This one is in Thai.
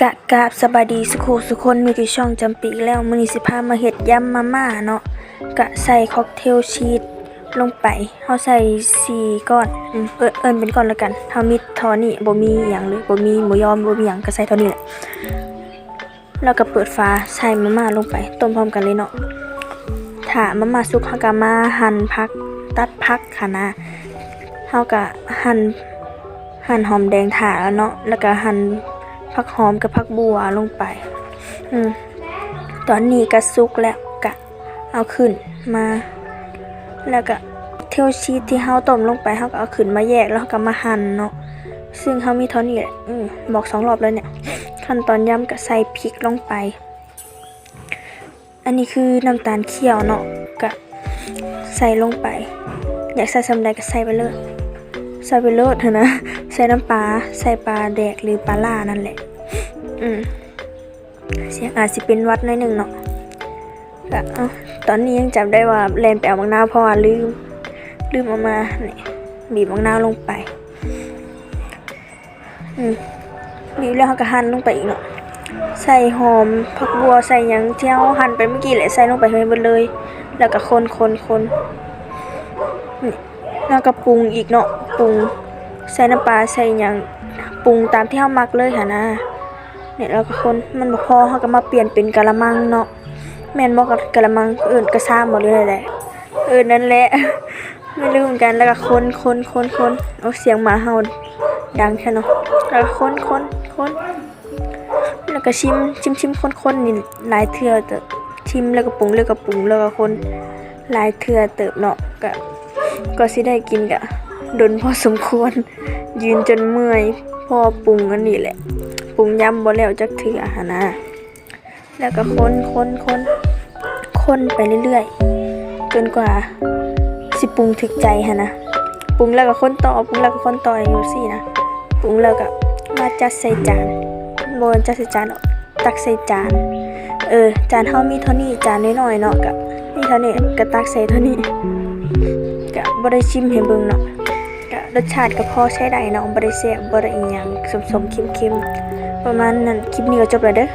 กะกาบสบายดีสุขสุคนมีที่ช่องจำปีแล้วมือนี้สิพามาเฮ็ดยำมาม่าเนาะกะใส่ค็อกเทลชีสลงไปเฮาใส่สี่ก้อนเอิ้นเอิ้นเป็นก้อนแล้วกันเฮามีเทอนี่บ่มีหยังเลยบ่มีหมูยอมบ่มีหยังก็ใส่เท่านี้แหละแล้วก็เปิดฝาใส่มาม่าลงไปต้มพร้อมกันเลยเนาะถ้ามาม่าสุกเฮาก็มาหั่นผัก ตัดผักค่ะนะเฮาก็หั่นหั่นหอมแดงถาแล้วเนาะแล้วก็หั่น ผักหอมกับผักบัวลงไป อืมตอนนี้ก็สุกแล้วกะเอาขึ้นมา แล้วก็เทลชีสที่เฮาต้มลงไปเฮาก็เอาขึ้นมาแยกแล้วก็มาหั่นเนาะซึ่งเฮามีเท่านี้แหละอืมบอกสองรอบแล้วเนี่ย ขั้นตอนยำก็ใส่พริกลงไป อันนี้คือน้ำตาลเคี่ยวเนาะก็ใส่ลงไป อยากใส่สำใดก็ใส่ไปเลยใส่ไปโลดเถอะนะ ส่น้ำปลาใส่ปลาแดกหรือปลาล่านั่นแหละ อืมเสียงอาจสิเป็นวัดน้อยหนึ่งเนาะก็ตอนนี้ยังจำได้ว่าแลนไปเอามังนาวเพราะว่าลืม ลืมเอามานี่บีบมังนาวลงไป อืมบีบแล้วเราก็หั่นลงไปอีกเนาะใส่หอมผักบัวใส่ยังเที่เราหั่นไปเมื่อกี้แหละใส่ลงไปให้หมดเลย แล้วก็คนคนคนนี่แล้วก็ปรุงอีกเนาะปรุง ใส่น้ำปลาใส่หยังปรุงตามที่เฮามักเลยค่ะนะเนี่ยแล้วก็คนมันบ่พอเฮาก็มาเปลี่ยนเป็นกะละมังเนาะแม่นบ่กับกะละมังเอิ้นกระซ่าบ่เลยแหละเออนั่นแหละไม่รู้เหมือนกันแล้วก็คนคนคนคนเอาเสียงหมาเห่าดังแค่เนาะแล้วก็คนคนคนแล้วก็ชิมชิมชิมคนคนนี่หลายเทื่อเติบชิมแล้วก็ปรุงแล้วก็ปรุงแล้วก็คนหลายเทื่อเติบเนาะก็ก็สิได้กินกะ ดนพอสมควร ยืนจนเมื่อยพอปรุงอันนี้แหละปรุงยำบ่แล้วจักเถื่อหนนะแล้วก็คนคนคนคนไปเรื่อยๆจนกว่าสิปรุงถึกใจหนนะปรุงแล้วก็คนต่อปรุงแล้วก็คนต่ออยู่สินะปรุงแล้วก็มาจัดใส่จานบนจัดใส่จานตักใส่จานเออจานเฮามีเท่านี้จานน้อยๆเนาะก็มีเท่านี้ก็ตักใส่เท่านี้ก็บ่ได้ชิมให้เบิ่งเนาะ ก็รสชาติก็พอใช้ได้เนาะบ่ได้แซ่บบ่ได้อีหยังสมๆเค็มๆประมาณนั้นคลิปนี้ก็จบแล้วเด้อ